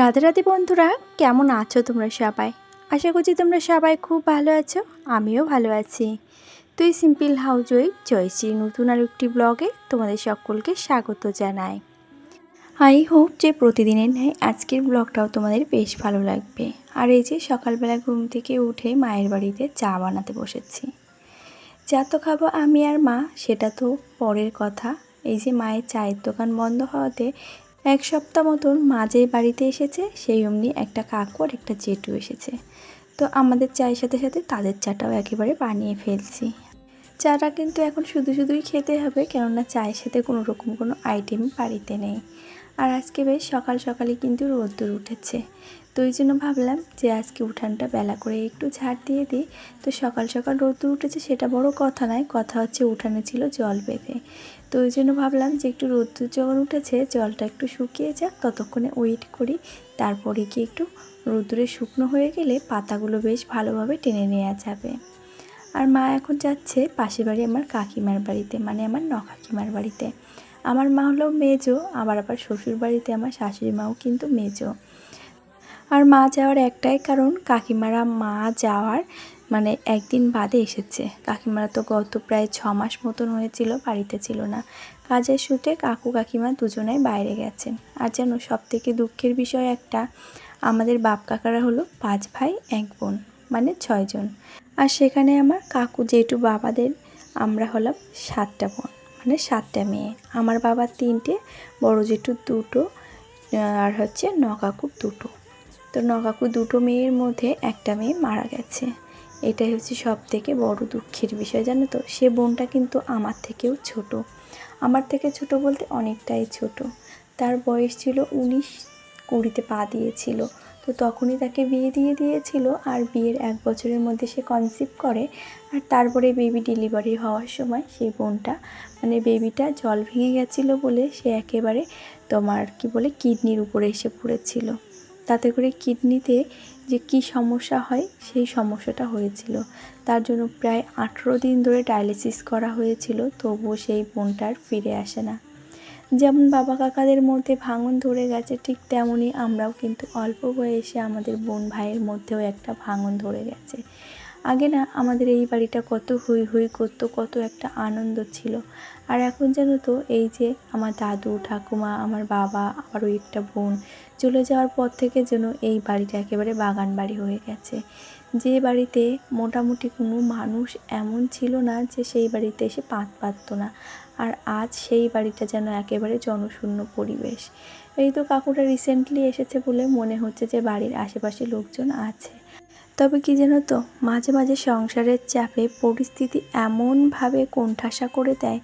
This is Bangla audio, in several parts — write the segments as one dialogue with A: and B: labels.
A: রাধে রাধে বন্ধুরা, কেমন আছো তোমরা সবাই? আশা করছি তোমরা সবাই খুব ভালো আছো, আমিও ভালো আছি। তুই সিম্পল হাউজ ওই জয়শ্রী নতুন আর একটি ব্লগে তোমাদের সকলকে স্বাগত জানাই। আই হোপ যে প্রতিদিনের ন্যায় আজকের ব্লগটাও তোমাদের বেশ ভালো লাগবে। আর এই যে সকালবেলা ঘুম থেকে উঠে মায়ের বাড়িতে চা বানাতে বসেছি। চা তো খাব আমি আর মা, সেটা তো পরের কথা। এই যে মায়ের চায়ের দোকান বন্ধ হওয়াতে এক সপ্তাহ মতন মা যে বাড়িতে এসেছে, সেই অমনি একটা কাকু আর একটা জেঠু এসেছে। তো আমাদের চায়ের সাথে সাথে তাদের চাটাও একেবারে বানিয়ে ফেলছি। চাটা কিন্তু এখন শুধু শুধুই খেতে হবে, কেননা চায়ের সাথে কোনো রকম কোনো আইটেম বাড়িতে নেই। আর আজকে বেশ সকাল সকালে কিন্তু রোদ্দুর উঠেছে। তো ওই জন্য ভাবলাম যে আজকে উঠানটা বেলা করে একটু ঝাড় দিয়ে দিই। তো সকাল সকাল রোদ্দুর উঠেছে সেটা বড় কথা নয়, কথা হচ্ছে উঠানে ছিল জল বেঁধে। তো ওই জন্য ভাবলাম যে একটু রোদ্দুর যখন উঠেছে, জলটা একটু শুকিয়ে যাক, ততক্ষণে ওয়েট করি। তারপরে কি একটু রোদ্দুরে শুকনো হয়ে গেলে পাতাগুলো বেশ ভালোভাবে টেনে নেওয়া যাবে। আর মা এখন যাচ্ছে পাশের বাড়ি আমার কাকিমার বাড়িতে মানে আমার নকাকিমার বাড়িতে। আমার মা হলো মেজো, আবার আবার শ্বশুর বাড়িতে আমার শাশুড়ি মাও কিন্তু মেজো। আর মা যাওয়ার একটাই কারণ, কাকিমারা মা যাওয়ার মানে একদিন বাদে এসেছে। কাকিমারা তো গত প্রায় ছ মাস মতন হয়েছিল, বাড়িতে ছিল না। কাজের সূত্রে কাকু কাকিমা দুজনেই বাইরে গেছেন আর যেন সব থেকে দুঃখের বিষয় একটা, আমাদের বাপ কাকারা হলো পাঁচ ভাই, এক বোন মানে ছয়জন আর সেখানে আমার কাকু জেঠু বাবাদের, আমরা হলাম সাতটা বোন মানে সাতটা মেয়ে। আমার বাবার তিনটে, বড় জেঠুর দুটো, আর হচ্ছে নকাকুর দুটো। তো নকাকুর দুটো মেয়ের মধ্যে একটা মেয়ে মারা গেছে। এটাই হচ্ছে সব থেকে বড় দুঃখের বিষয়, জানো তো? সে বোনটা কিন্তু আমার থেকেও ছোট। আমার থেকে ছোট বলতে অনেকটাই ছোট। তার বয়স ছিল উনিশ, কুড়িতে পা দিয়েছিল। তো তখনই তাকে বিয়ে দিয়ে দিয়েছিল আর বিয়ের এক বছরের মধ্যে সে কনসিভ করে আর তারপরে বেবি ডেলিভারি হওয়ার সময় সেই বোনটা মানে বেবিটা জল ভেঙে গেছিল বলে সে একেবারে তোমার কি বলে কিডনির উপরে এসে পড়েছিল। তাতে করে কিডনিতে যে কি সমস্যা হয়, সেই সমস্যাটা হয়েছিল। তার জন্য প্রায় আঠেরো দিন ধরে ডায়ালিসিস করা হয়েছিল, তবুও সেই বোনটার ফিরে আসে না। যেমন বাবা কাকাদের মধ্যে ভাঙন ধরে গেছে, ঠিক তেমনই আমরাও কিন্তু অল্প বয়সে আমাদের বোন ভাইয়ের মধ্যেও একটা ভাঙন ধরে গেছে। আগে না আমাদের এই বাড়িটা কত হুই হুই করতো, কত একটা আনন্দ ছিল। আর এখন যেন তো, এই যে আমার দাদু, ঠাকুমা, আমার বাবা আবারও একটা বোন চলে যাওয়ার পর থেকে যেন এই বাড়িটা একেবারে বাগান বাড়ি হয়ে গেছে। যে বাড়িতে মোটামুটি কোনো মানুষ এমন ছিল না যে সেই বাড়িতে এসে পাত পাতত না। আর আজ সেই বাড়িটা যেন একেবারে জনশূন্য পরিবেশ। এই তো কাকুটা রিসেন্টলি এসেছে বলে মনে হচ্ছে যে বাড়ির আশেপাশে লোকজন আছে। তবে কি যেন তো, মাঝে মাঝে সংসারের চাপে পরিস্থিতি এমনভাবে কোণঠাসা করে দেয়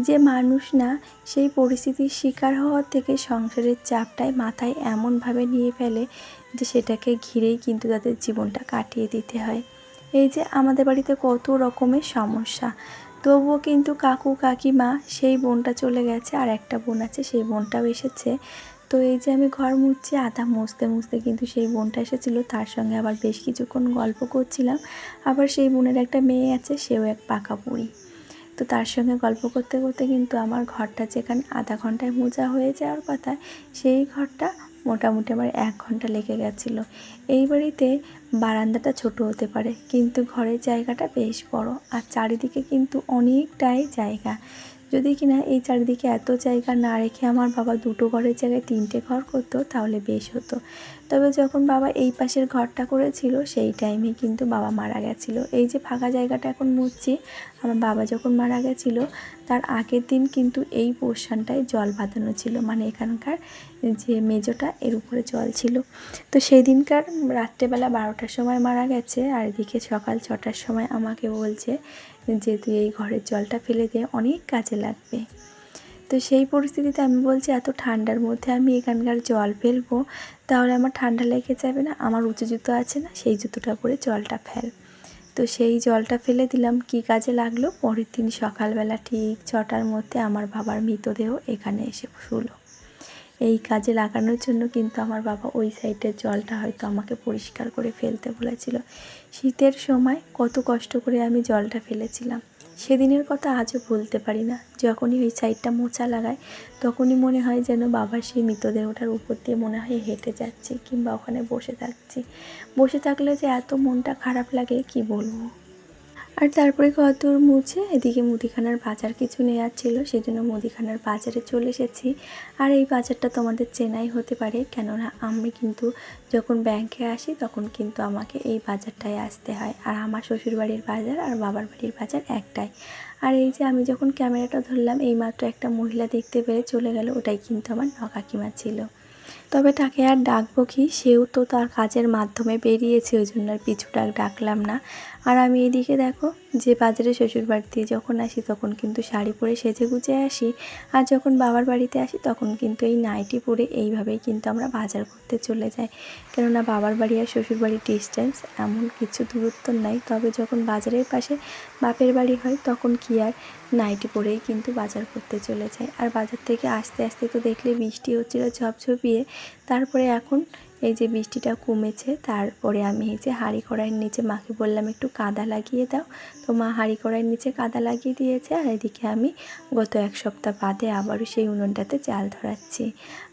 A: যে মানুষ না সেই পরিস্থিতির শিকার হওয়ার থেকে সংসারের চাপটাই মাথায় এমনভাবে নিয়ে ফেলে যে সেটাকে ঘিরেই কিন্তু তাদের জীবনটা কাটিয়ে দিতে হয়। এই যে আমাদের বাড়িতে কত রকমের সমস্যা, তবুও কিন্তু কাকু কাকিমা সেই বোনটা চলে গেছে আর একটা বোন আছে, সেই বোনটাও এসেছে। তো এই যে আমি ঘর মুছছি, আধা মুছতে মুছতে কিন্তু সেই বোনটা এসেছিল। তার সঙ্গে আবার বেশ কিছুক্ষণ গল্প করছিলাম। আবার সেই বোনের একটা মেয়ে আছে, সেও এক পাকা বুড়ি। তো তার সঙ্গে গল্প করতে করতে কিন্তু আমার ঘরটা যেখানে আধা ঘন্টায় মোজা হয়ে যাওয়ার কথা, সেই ঘরটা মোটামুটি আমার এক ঘণ্টা লেগে গেছিল। এই বাড়িতে বারান্দাটা ছোট হতে পারে, কিন্তু ঘরের জায়গাটা বেশ বড়। আর চারিদিকে কিন্তু অনেকটাই জায়গা। যদি কিনা এই চারিদিকে এত জায়গা না রেখে আমার বাবা দুটো ঘরের জায়গায় তিনটে ঘর করতো, তাহলে বেশ হতো। তবে যখন বাবা এই পাশের ঘরটা করেছিল, সেই টাইমে কিন্তু বাবা মারা গেছিল। এই যে ফাঁকা জায়গাটা এখন মুছছি আমার বাবা যখন মারা গেছিল, তার আগের দিন কিন্তু এই পোর্শনটায় জল বাঁধানো ছিল। মানে এখানকার যে মেজোটা এর উপরে জল ছিল। তো সেই দিনকার রাত্রেবেলা বারোটার সময় মারা গেছে। আর এদিকে সকাল ছটার সময় আমাকে বলছে যে, তুই এই ঘরের জলটা ফেলে দে, অনেক কাজে লাগবে। তো সেই পরিস্থিতিতে আমি বলছি, এত ঠান্ডার মধ্যে আমি এখানকার জল ফেলব, তাহলে আমার ঠান্ডা লেগে যাবে না, আমার উঁচু জুতো আছে না, সেই জুতোটা করে জলটা ফেল। তো সেই জলটা ফেলে দিলাম। কি কাজে লাগল? পরের দিন সকালবেলা ঠিক ছটার মধ্যে আমার বাবার মৃতদেহ এখানে এসে শুলো। এই কাজে লাগানোর জন্য কিন্তু আমার বাবা ওই সাইডের জলটা হয়তো আমাকে পরিষ্কার করে ফেলতে বলেছিল। শীতের সময় কত কষ্ট করে আমি জলটা ফেলেছিলাম। সেদিনের কথা আজও ভুলতে পারি না। যখনই ওই সাইডটা মোচা লাগায় তখনই মনে হয় যেন বাবার সেই মৃতদেহটার উপর দিয়ে মনে হয় হেঁটে যাচ্ছি কিংবা ওখানে বসে থাকছি। বসে থাকলে যে এত মনটা খারাপ লাগে, কি বলব? আর তারপরে কত মুছে এদিকে মুদিখানার বাজার কিছু নেওয়ার ছিল সেই জন্য মুদিখানার বাজারে চলে এসেছি। আর এই বাজারটা তোমাদের চেনাই হতে পারে, কেননা আমি কিন্তু যখন ব্যাংকে আসি তখন কিন্তু আমাকে এই বাজারটায় আসতে হয়। আর আমার শ্বশুরবাড়ির বাজার আর বাবার বাড়ির বাজার একটাই। আর এই যে আমি যখন ক্যামেরাটা ধরলাম, এইমাত্র একটা মহিলা দেখতে পেয়ে চলে গেল, ওটাই কিন্তু আমার নকাকিমা ছিল। তবে তাকে আর ডাকবো কি? সেও তো তার কাজের মাধ্যমে বেরিয়েছে, ওই জন্য আর পিছু ডাক ডাকলাম না। আর আমি এদিকে দেখো, যে বাজারে শ্বশুর বাড়িতে যখন আসি তখন কিন্তু শাড়ি পরে সেজে গুজে আসি। আর যখন বাবার বাড়িতে আসি তখন কিন্তু এই নাইটি পরে এইভাবেই কিন্তু আমরা বাজার করতে চলে যাই। কেননা বাবার বাড়ি আর শ্বশুর বাড়ির ডিস্টেন্স এমন কিছু দূরত্ব নাই। তবে যখন বাজারের পাশে বাপের বাড়ি হয় তখন কি আর নাইটি পরেই কিন্তু বাজার করতে চলে যায় আর বাজার থেকে আসতে আসতে তো দেখলে বৃষ্টি হচ্ছিল ঝপঝপিয়ে। তারপরে এখন এই যে বৃষ্টিটা কমেছে, তারপরে আমি এই যে হাঁড়ি কড়াইয়ের নিচে, মাকে বললাম, একটু কাদা লাগিয়ে দাও। তো মা হাঁড়ি কড়াইয়ের নিচে কাদা লাগিয়ে দিয়েছে, আর এদিকে আমি গত এক সপ্তাহ বাদে আবারও সেই উনুনটাতে চাল ধরাচ্ছি।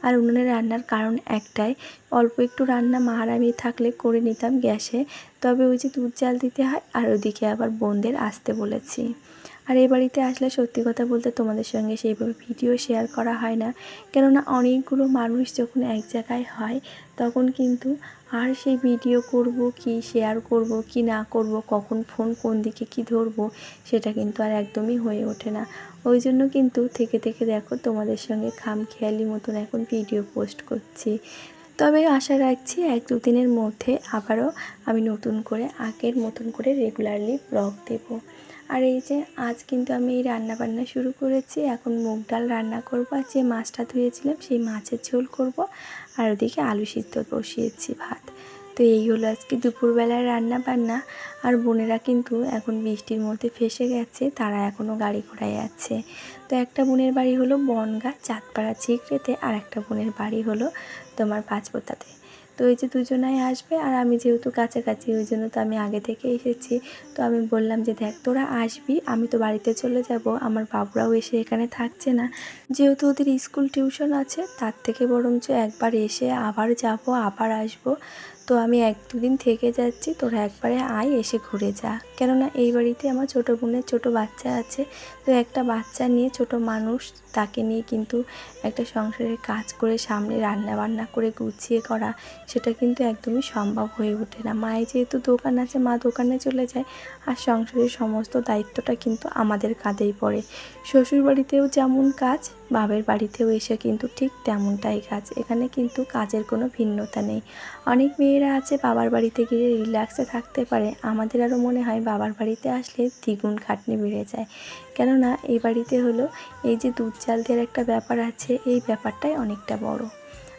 A: আর উনুনে রান্নার কারণ একটাই, অল্প একটু রান্না মা আর আমি থাকলে করে নিতাম গ্যাসে, তবে ওই যে দুধ চাল দিতে হয়, আর ওদিকে আবার বোনদের আসতে বলেছি। আর এই বাড়িতে আসলে সত্যি কথা বলতে তোমাদের সঙ্গে সেইভাবে ভিডিও শেয়ার করা হয় না। কেননা অনেকগুলো মানুষ যখন এক জায়গায় হয়, তখন কিন্তু আর সেই ভিডিও করব কি শেয়ার করব কি, না করব, কখন ফোন কোন দিকে কি ধরবো, সেটা কিন্তু আর একদমই হয়ে ওঠে না। ওই জন্য কিন্তু থেকে থেকে দেখো তোমাদের সঙ্গে খাম খেয়ালি মতন এখন ভিডিও পোস্ট করছি। তবে আশা রাখছি এক দুদিনের মধ্যে আবারও আমি নতুন করে আগের মতন করে রেগুলারলি ব্লগ দেবো। আর এই যে আজ কিন্তু আমি এই রান্না বান্না শুরু করেছি। এখন মুগ ডাল রান্না করব আর যে মাছটা ধুয়েছিলাম সেই মাছের ঝোল করব। আর ওদিকে আলু সিদ্ধ বসিয়েছি ভাত। তো এই হলো আজকে দুপুরবেলার রান্না বান্না আর বোনেরা কিন্তু এখন বৃষ্টির মধ্যে ফেসে গেছে, তারা এখনও গাড়ি ঘোড়ায় আছে। তো একটা বোনের বাড়ি হলো বনগা, চাঁদপাড়া চিকড়েতে আর একটা বোনের বাড়ি হলো তোমার পাঁচপোতাতে। তো এই যে দুজনাই আসবে আর আমি যেহেতু কাছাকাছি, ওই জন্য তো আমি আগে থেকে এসেছি। তো আমি বললাম যে, দেখ, তোরা আসবি, আমি তো বাড়িতে চলে যাব, আমার বাবুরাও এসে এখানে থাকছে না। যেহেতু ওদের স্কুল টিউশন আছে, তার থেকে বরঞ্চ একবার এসে আবার যাব, আবার আসব। তো আমি এক দুদিন থেকে যাচ্ছি, তোরা একবারে আয়, এসে ঘুরে যা। কেননা এই বাড়িতে আমার ছোটো বোনের ছোটো বাচ্চা আছে। তো একটা বাচ্চা নিয়ে ছোট মানুষ, তাকে নিয়ে কিন্তু একটা সংসারের কাজ করে সামনে রান্না বান্না করে গুছিয়ে করা, সেটা কিন্তু একদমই সম্ভব হয়ে ওঠে না। মায়ের যেহেতু দোকান আছে, মা দোকানে চলে যায়, আর সংসারের সমস্ত দায়িত্বটা কিন্তু আমাদের কাঁধেই পড়ে। শ্বশুর বাড়িতেও যেমন কাজ বাবের বাড়িতেও এসে কিন্তু ঠিক তেমনটাই কাজ। এখানে কিন্তু কাজের কোনো ভিন্নতা নেই। অনেক মেয়েরা আছে বাবার বাড়িতে গিয়ে রিল্যাক্সে থাকতে পারে। আমাদের আরও মনে হয় বাবার বাড়িতে আসলে দ্বিগুণ খাটনি বেড়ে যায়। কেননা এই বাড়িতে হলো এই যে দুধ চাল দেওয়ার একটা ব্যাপার আছে, এই ব্যাপারটাই অনেকটা বড়।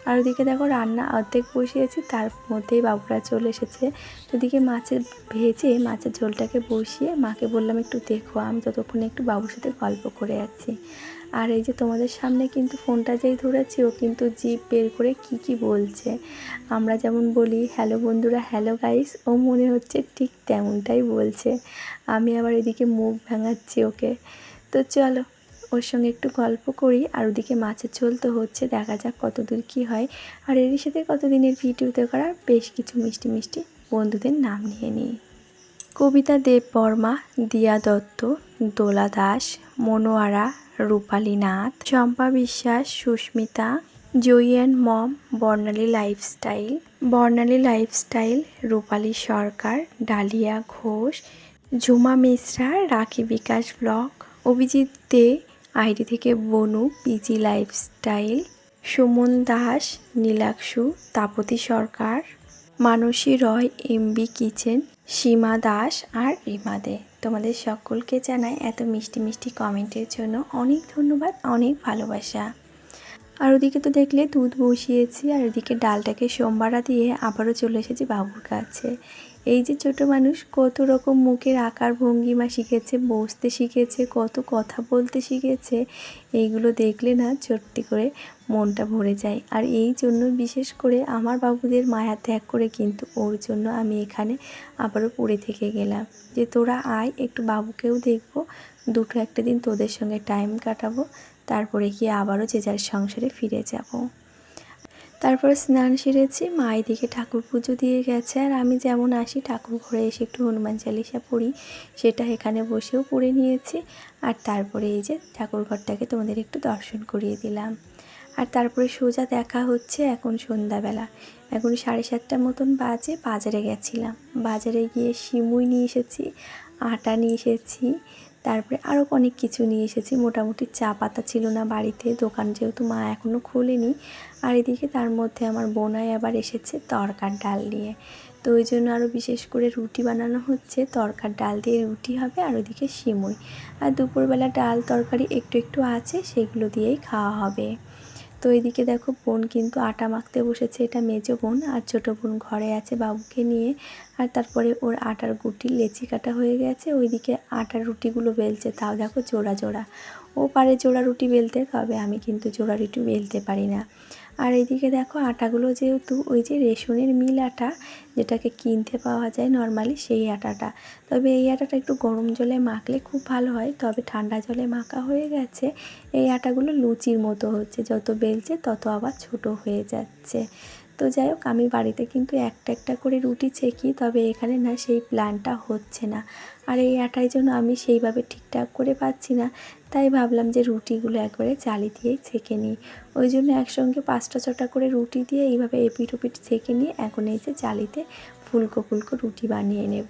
A: আর ওদিকে দেখো রান্না অর্ধেক বসিয়েছি, তার মধ্যেই বাবুরা চলে এসেছে। ওদিকে মাছের ভেজে মাছের ঝোলটাকে বসিয়ে মাকে বললাম, একটু দেখো, আমি ততক্ষণে একটু বাবুর সাথে গল্প করে যাচ্ছি আর এই যে তোমাদের সামনে কিন্তু ফোনটা যেই ধরেছি, ও কিন্তু জিপ বের করে কি কি বলছে। আমরা যেমন বলি হ্যালো বন্ধুরা হ্যালো গাইস ও মনে হচ্ছে ঠিক তেমনটাই বলছে। আমি আবার এদিকে মুখ ভাঙাচ্ছি ওকে। তো চলো, ওর সঙ্গে একটু গল্প করি, আর ওদিকে মাছের ঝোল তো হচ্ছে, দেখা যাক কতদূর কী হয়। আর এরই সাথে কতদিনের ভিডিওতে করা বেশ কিছু মিষ্টি মিষ্টি বন্ধুদের নাম নিয়ে নিই। কবিতা দেব বর্মা দিয়া দত্ত, দোলা Das, Monowara Rupali Nath, Champa Biswas, Susmita, Joyee and mom, Barnali lifestyle. Barnali lifestyle, Rupali Sarkar, Dalia Ghosh, Jhuma Mishra, Rakhi Bikash blog Abhijit De, ID থেকে Bonu, PG lifestyle, Suman Das, Nilakshu, Tapati Sarkar. Manasi Roy, MB kitchen, Sima Das আর রিমা দে। তোমাদের সকলকে জানাই এত মিষ্টি মিষ্টি কমেন্টের জন্য অনেক ধন্যবাদ, অনেক ভালোবাসা। আর ওদিকে তো দেখলে দুধ বসিয়েছি, আর ওদিকে ডালটাকে সোমবারা দিয়ে আবারও চলে এসেছি বাবুর কাছে। এই যে ছোট মানুষ কত রকম মুখের আকার ভঙ্গিমা শিখেছে, বসতে শিখেছে, কত কথা বলতে শিখেছে, এইগুলো দেখলে না সত্যি করে মনটা ভরে যায়। আর এই জন্য বিশেষ করে আমার বাবুদের মায়া ত্যাগ করে কিন্তু ওর জন্য আমি এখানে আবারও পড়ে থেকে গেলাম। যে তোরা আয়, একটু বাবুকেও দেখব, দুটো একটা দিন তোদের সঙ্গে টাইম কাটাবো, তারপরে গিয়ে আবারও যে যার সংসারে ফিরে যাব। তারপর স্নান সেরেছি, মা এদিকে ঠাকুর পুজো দিয়ে গেছে, আর আমি যেমন আসি, ঠাকুর ঘরে এসে একটু হনুমান চালিসা পড়ি, সেটা এখানে বসেও পড়ে নিয়েছি। আর তারপরে এই যে ঠাকুর ঘরটাকে তোমাদের একটু দর্শন করিয়ে দিলাম। আর তারপরে সোজা দেখা হচ্ছে এখন সন্ধ্যাবেলা। এখন সাড়ে সাতটার মতন বাজে, বাজারে গেছিলাম। বাজারে গিয়ে সিমুই নিয়ে এসেছি, আটা নিয়ে এসেছি, তারপরে আরও অনেক কিছু নিয়ে এসেছি। মোটামুটি চা পাতা ছিল না বাড়িতে, দোকান যেহেতু মা এখনও খোলেনি। আর এদিকে তার মধ্যে আমার বোনাই আবার এসেছে তরকার ডাল নিয়ে। তো ওই জন্য আরও বিশেষ করে রুটি বানানো হচ্ছে, তরকার ডাল দিয়ে রুটি হবে আর ওদিকে সিমুই আর দুপুরবেলা ডাল তরকারি একটু একটু আছে, সেগুলো দিয়েই খাওয়া হবে। তো এদিকে দেখো বোন কিন্তু আটা মাখতে বসেছে। এটা মেজো বোন আর ছোটো বোন ঘরে আছে বাবুকে নিয়ে। আর তারপরে ওর আটার গুটি লেচি কাটা হয়ে গেছে। ওইদিকে আটার রুটিগুলো বেলছে। তাও দেখো জোড়া জোড়া। ও পারে জোড়া রুটি বেলতে, তবে আমি কিন্তু জোড়া রুটি বেলতে পারি না। আর এইদিকে দেখো আটাগুলো যেহেতু ওই যে রেশনের মিল আটা যেটাকে কিনতে পাওয়া যায় নর্মালি সেই আটাটা। তবে এই আটাটা একটু গরম জলে মাখলে খুব ভালো হয়, তবে ঠান্ডা জলে মাখা হয়ে গেছে। এই আটাগুলো লুচির মতো হচ্ছে, যত বেলছে তত আবার ছোট হয়ে যাচ্ছে। তো যাই হোক, আমি বাড়িতে কিন্তু একটা একটা করে রুটি ছেঁকি, তবে এখানে না সেই প্ল্যানটা হচ্ছে না। আর এই আটার জন্য আমি সেইভাবে ঠিকঠাক করে পাচ্ছি না তাই ভাবলাম যে রুটিগুলো একবারে চালি দিয়েই ছেঁকে নিই। ওই জন্য একসঙ্গে পাঁচটা ছটা করে রুটি দিয়ে এইভাবে এপিট ওপিট ছেঁকে নিয়ে এখন এই যে চালিতে ফুলকো ফুলকো রুটি বানিয়ে নেব।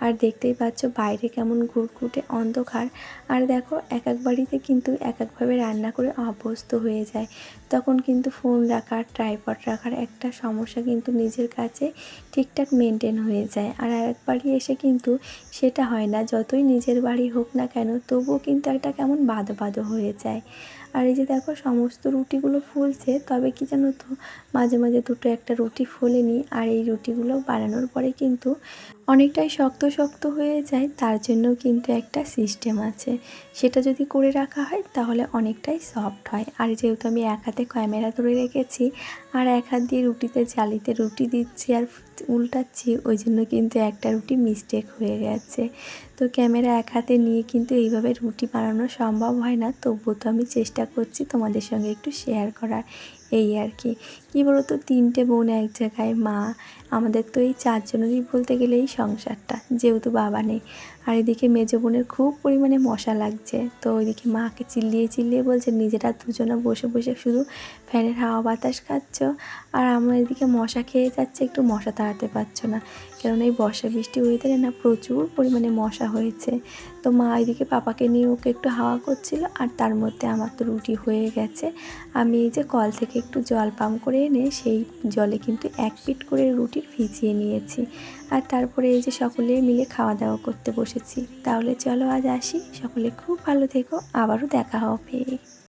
A: আর দেখতেই পাচ্ছ বাইরে কেমন ঘুটঘুটে অন্ধকার। আর দেখো এক এক বাড়িতে কিন্তু এক একভাবে রান্না করে অভ্যস্ত হয়ে যায়। তখন কিন্তু ফোন রাখার, ট্রাইপড রাখার একটা সমস্যা কিন্তু নিজের কাছে ঠিকঠাক মেনটেন হয়ে যায়। আর এক বাড়ি এসে কিন্তু সেটা হয় না। যতই নিজের বাড়ি হোক না কেন তবুও কিন্তু একটা কেমন বাদ বাদ হয়ে যায়। আর এই যে দেখো সমস্ত রুটিগুলো ফুলছে, তবে কি জানো তো, মাঝে মাঝে দুটো একটা রুটি ফোলেনি আর এই রুটিগুলো বানানোর পরে কিন্তু অনেকটাই শক্ত শক্ত হয়ে যায়, তার জন্য কিন্তু একটা সিস্টেম আছে। সেটা যদি করে রাখা হয়, তাহলে অনেকটাই সফট হয়। আর যেহেতু আমি এক হাতে ক্যামেরা ধরে রেখেছি, আর এক হাত দিয়ে রুটিতে জালিতে রুটি দিচ্ছি আর উল্টাচ্ছি, ওই জন্য কিন্তু একটা রুটি মিস্টেক হয়ে গেছে। তো ক্যামেরা এক হাতে নিয়ে কিন্তু এইভাবে রুটি বানানো সম্ভব হয় না। তবুও তো আমি চেষ্টা করছি তোমাদের সঙ্গে একটু শেয়ার করার। এই আর কি। কী বলতো, তিনটে বোন এক জায়গায়, মা। আমাদের তো এই চারজনেরই বলতে গেলে এই সংসারটা, যেহেতু বাবা নেই। আর এদিকে মেজো বোনের খুব পরিমাণে মশা লাগছে। তো ওইদিকে মাকে চিল্লিয়ে চিল্লিয়ে বলছে, নিজেরা দুজনে বসে বসে শুধু ফ্যানের হাওয়া বাতাস খাচ্ছ আর আমার এদিকে মশা খেয়ে যাচ্ছে, একটু মশা তাড়াতে পারছ না। কারণ এই বর্ষা বৃষ্টি ওয়েদারে না প্রচুর পরিমাণে মশা হয়েছে। তো মা এদিকে পাপাকে নিয়ে ওকে একটু হাওয়া করছিল আর তার মধ্যে আমার তো রুটি হয়ে গেছে। আমি এই যে কল থেকে একটু জল পাম্প করে এনে সেই জলে কিন্তু এক পিট করে রুটি ভিজিয়ে নিয়েছি। আর তারপরে এই যে সকলে মিলে খাওয়া দাওয়া করতে বসেছি। তাহলে চলো আজ আসি। সকলে খুব ভালো থেকো। আবারও দেখা হবে।